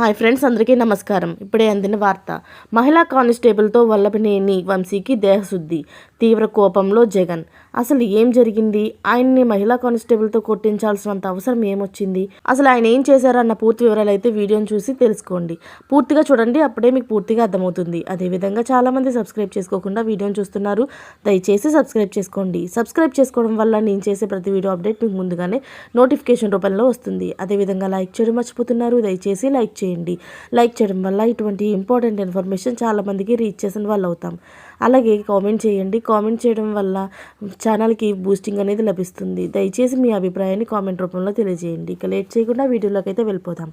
Hi friends అందరికీ నమస్కారం. ఇప్పుడే అందిన వార్త. మహిళా కానిస్టేబుల్తో వల్లభనేని వంశీకి దేహశుద్ధి తీవ్ర కోపంలో జగన్. అసలు ఏం జరిగింది? ఆయన్ని మహిళా కానిస్టేబుల్తో కొట్టించాల్సినంత అవసరం ఏమొచ్చింది? అసలు ఆయన ఏం చేశారన్న పూర్తి వివరాలు అయితే వీడియోని చూసి తెలుసుకోండి. పూర్తిగా చూడండి అప్పుడే మీకు పూర్తిగా అర్థమవుతుంది. అదేవిధంగా చాలామంది సబ్స్క్రైబ్ చేసుకోకుండా వీడియోని చూస్తున్నారు. దయచేసి సబ్స్క్రైబ్ చేసుకోండి. సబ్స్క్రైబ్ చేసుకోవడం వల్ల నేను చేసే ప్రతి వీడియో అప్డేట్ మీకు ముందుగానే నోటిఫికేషన్ రూపంలో వస్తుంది. అదేవిధంగా లైక్ చేయడం మర్చిపోతున్నారు. దయచేసి లైక్ చేయండి. చేయండి. లైక్ చేయడం వల్ల ఇటువంటి ఇంపార్టెంట్ ఇన్ఫర్మేషన్ చాలామందికి రీచ్ చేసిన వాళ్ళు అవుతాం అలాగే కామెంట్ చేయండి. కామెంట్ చేయడం వల్ల ఛానల్కి బూస్టింగ్ అనేది లభిస్తుంది. దయచేసి మీ అభిప్రాయాన్ని కామెంట్ రూపంలో తెలియజేయండి. ఇక లేట్ చేయకుండా వీడియోలోకి అయితే వెళ్ళిపోదాం.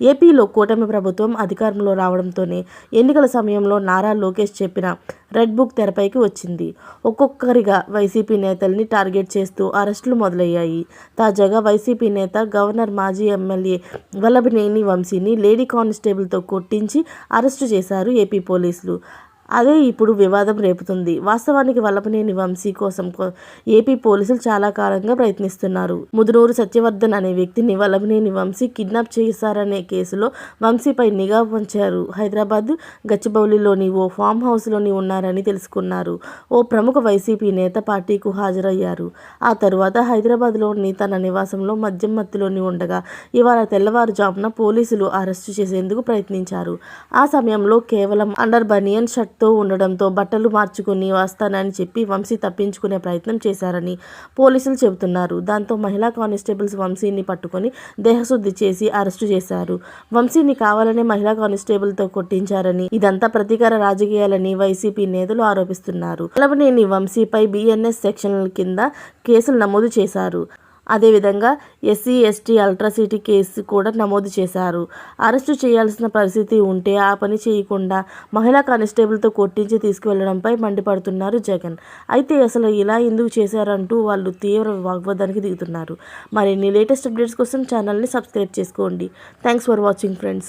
ఏపీలో కూటమి ప్రభుత్వం అధికారంలో రావడంతోనే ఎన్నికల సమయంలో నారా లోకేష్ చెప్పిన రెడ్ బుక్ తెరపైకి వచ్చింది. ఒక్కొక్కరిగా వైసీపీ నేతల్ని టార్గెట్ చేస్తూ అరెస్టులు మొదలయ్యాయి. తాజాగా వైసీపీ నేత గవర్నర్ మాజీ ఎమ్మెల్యే వల్లభనేని వంశీని లేడీ కానిస్టేబుల్తో కొట్టించి అరెస్టు చేశారు ఏపీ పోలీసులు. అదే ఇప్పుడు వివాదం రేపుతుంది. వాస్తవానికి వల్లభనేని వంశీ కోసం ఏపీ పోలీసులు చాలా కాలంగా ప్రయత్నిస్తున్నారు. ముదునూరు సత్యవర్ధన్ అనే వ్యక్తిని వల్లభనేని వంశీ కిడ్నాప్ చేశారనే కేసులో వంశీపై నిఘా ఉంచారు హైదరాబాద్ గచ్చిబౌలిలోని ఓ ఫామ్ హౌస్లోని ఉన్నారని తెలుసుకున్నారు. ఓ ప్రముఖ వైసీపీ నేత పార్టీకు హాజరయ్యారు. ఆ తరువాత హైదరాబాద్లోని తన నివాసంలో మద్యం మత్తులోని ఉండగా ఇవాళ తెల్లవారుజామున పోలీసులు అరెస్టు చేసేందుకు ప్రయత్నించారు. ఆ సమయంలో కేవలం అండర్ బనియన్ షర్ట్తో ఉండడంతో బట్టలు మార్చుకుని వస్తానని చెప్పి వంశీ తప్పించుకునే ప్రయత్నం చేశారని పోలీసులు చెబుతున్నారు. దాంతో మహిళా కానిస్టేబుల్స్ వంశీని పట్టుకొని దేహశుద్ధి చేసి అరెస్టు చేశారు. వంశీని కావాలనే మహిళా కానిస్టేబుల్తో కొట్టించారని ఇదంతా ప్రతీకార రాజకీయాలని వైసీపీ నేతలు ఆరోపిస్తున్నారు. కలవనేని వంశీపై బిఎన్ఎస్ సెక్షన్ల కింద కేసులు నమోదు చేశారు. అదేవిధంగా ఎస్సీ ఎస్టీ అల్ట్రాసిటీ కేసు కూడా నమోదు చేశారు. అరెస్టు చేయాల్సిన పరిస్థితి ఉంటే ఆ పని చేయకుండా మహిళా కానిస్టేబుల్తో కొట్టించి తీసుకువెళ్ళడంపై మండిపడుతున్నారు జగన్. అయితే అసలు ఇలా ఎందుకు చేశారంటూ వాళ్ళు తీవ్ర వాగ్వాదానికి దిగుతున్నారు. మరిన్ని లేటెస్ట్ అప్డేట్స్ కోసం ఛానల్ని సబ్స్క్రైబ్ చేసుకోండి. Thanks for watching friends.